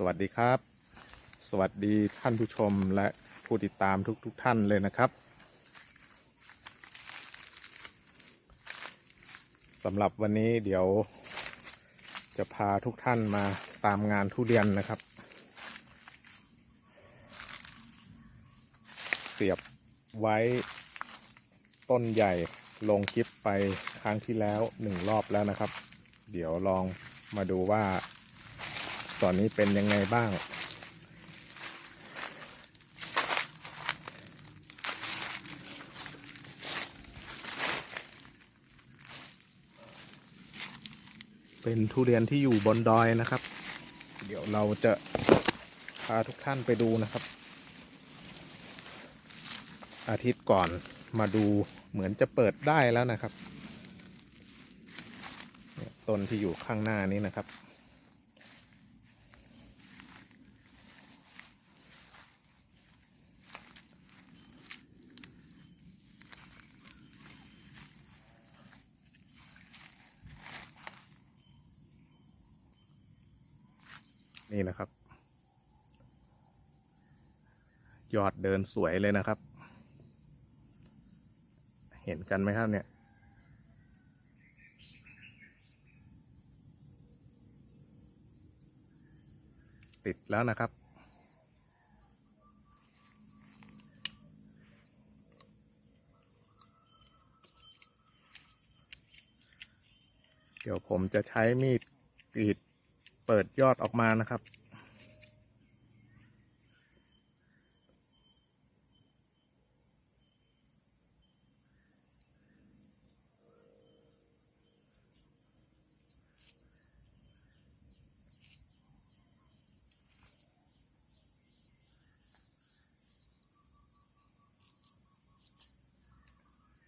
สวัสดีครับ สวัสดีท่านผู้ชมและผู้ติดตามทุกๆทท่านเลยนะครับสำหรับวันนี้เดี๋ยว จะพาทุกท่านมาตามงานทุเรียนนะครับ เสียบไว้ต้นใหญ่ลงคลิปไปครั้งที่แล้วหนึ่งรอบแล้วนะครับ เดี๋ยวลองมาดูว่า ตอนนี้เป็นยังไงบ้าง เป็นทุเรียนที่อยู่บนดอยนะครับ เดี๋ยวเราจะพาทุกท่านไปดูนะครับ อาทิตย์ก่อนมาดูเหมือนจะเปิดได้แล้วนะครับต้นที่อยู่ข้างหน้านี้นะครับ นี่นะครับ ยอดเดินสวยเลยนะครับ เห็นกันไหมครับเนี่ย ติดแล้วนะครับเดี๋ยวผมจะใช้มีดกรีด เปิดยอดออกมานะครับ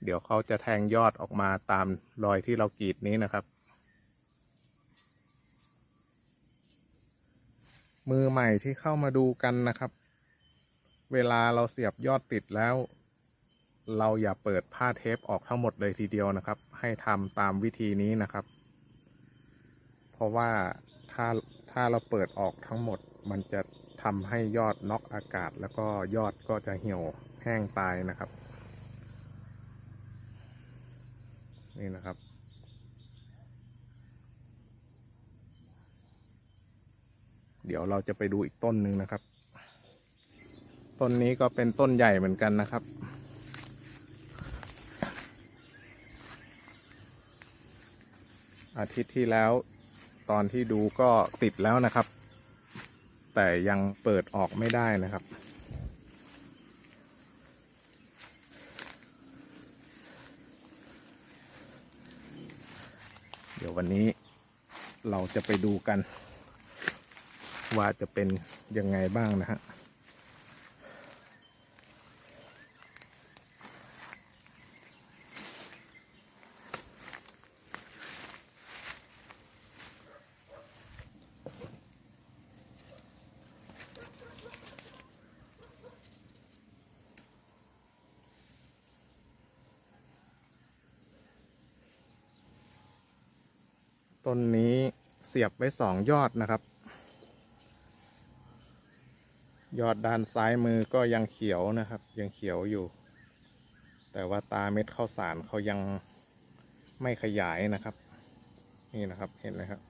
เดี๋ยวเขาจะแทงยอดออกมาตามรอยที่เรากรีดนี้นะครับ มือใหม่ที่เข้ามาดูกันนะครับ เวลาเราเสียบยอดติดแล้ว เราอย่าเปิดผ้าเทปออกทั้งหมดเลยทีเดียวนะครับ ให้ทำตามวิธีนี้นะครับ เพราะว่าถ้าถ้าเราเปิดออกทั้งหมด มันจะทำให้ยอดน็อกอากาศ แล้วก็ยอดก็จะเหี่ยวแห้งตายนะครับ นี่นะครับ เดี๋ยวเราจะไปดูอีกต้นหนึ่งนะครับ ต้นนี้ก็เป็นต้นใหญ่เหมือนกันนะครับ อาทิตย์ที่แล้วตอนที่ดูก็ติดแล้วนะครับ แต่ยังเปิดออกไม่ได้นะครับเดี๋ยววันนี้เราจะไปดูกัน ว่าจะเป็นยังไงบ้างนะฮะต้นนี้เสียบไว้สองยอดนะครับ ยอดด้านซ้ายมือก็ยังเขียวนะครับ ยังเขียวอยู่ แต่ว่าตาเม็ดข้าวสารเขายังไม่ขยายนะครับ นี่นะครับเห็นไหมครับ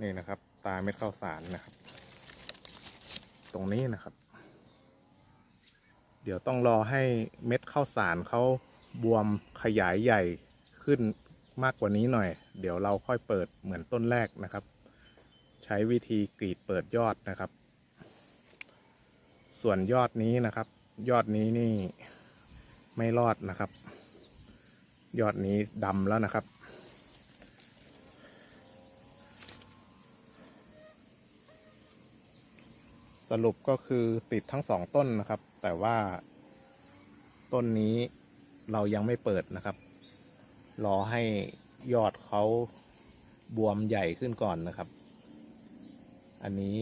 นี่นะครับ ตาเม็ดข้าวสารนะครับ ตรงนี้นะครับ เดี๋ยวต้องรอให้เม็ดข้าวสารเขาบวมขยายใหญ่ขึ้นมากกว่านี้หน่อย เดี๋ยวเราค่อยเปิดเหมือนต้นแรกนะครับ ใช้วิธีกรีดเปิดยอดนะครับ ส่วนยอดนี้นะครับ ยอดนี้นี่ไม่รอดนะครับ ยอดนี้ดำแล้วนะครับ สรุปก็คือติดทั้งสองต้นนะครับ แต่ว่าต้นนี้เรายังไม่เปิดนะครับ รอให้ยอดเขาบวมใหญ่ขึ้นก่อนนะครับ อันนี้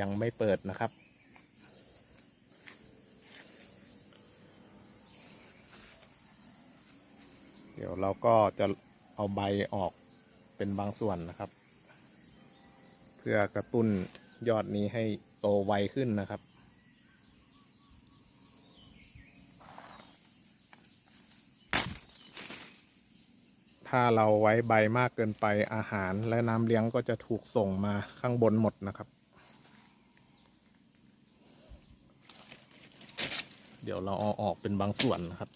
ยังไม่เปิดนะครับ เดี๋ยวเราก็จะเอาใบออกเป็นบางส่วนนะครับ เพื่อกระตุ้นยอดนี้ให้โตไวขึ้นนะครับถ้าเราไว้ใบมากเกินไปอาหารและน้ำเลี้ยงก็จะถูกส่งมาข้างบนหมดนะครับ ดี๋ยวเราเอาออกเป็นบางส่วนนะครับ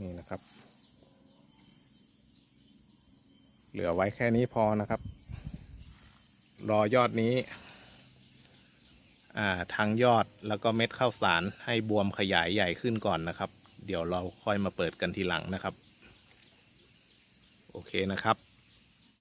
นี่นะครับ เหลือไว้แค่นี้พอนะครับ รอยอดนี้อ่าทั้งยอดแล้วก็เม็ดข้าวสารให้บวมขยายใหญ่ขึ้นก่อนนะครับ เดี๋ยวเราค่อยมาเปิดกันทีหลังนะครับ โอเคนะครับ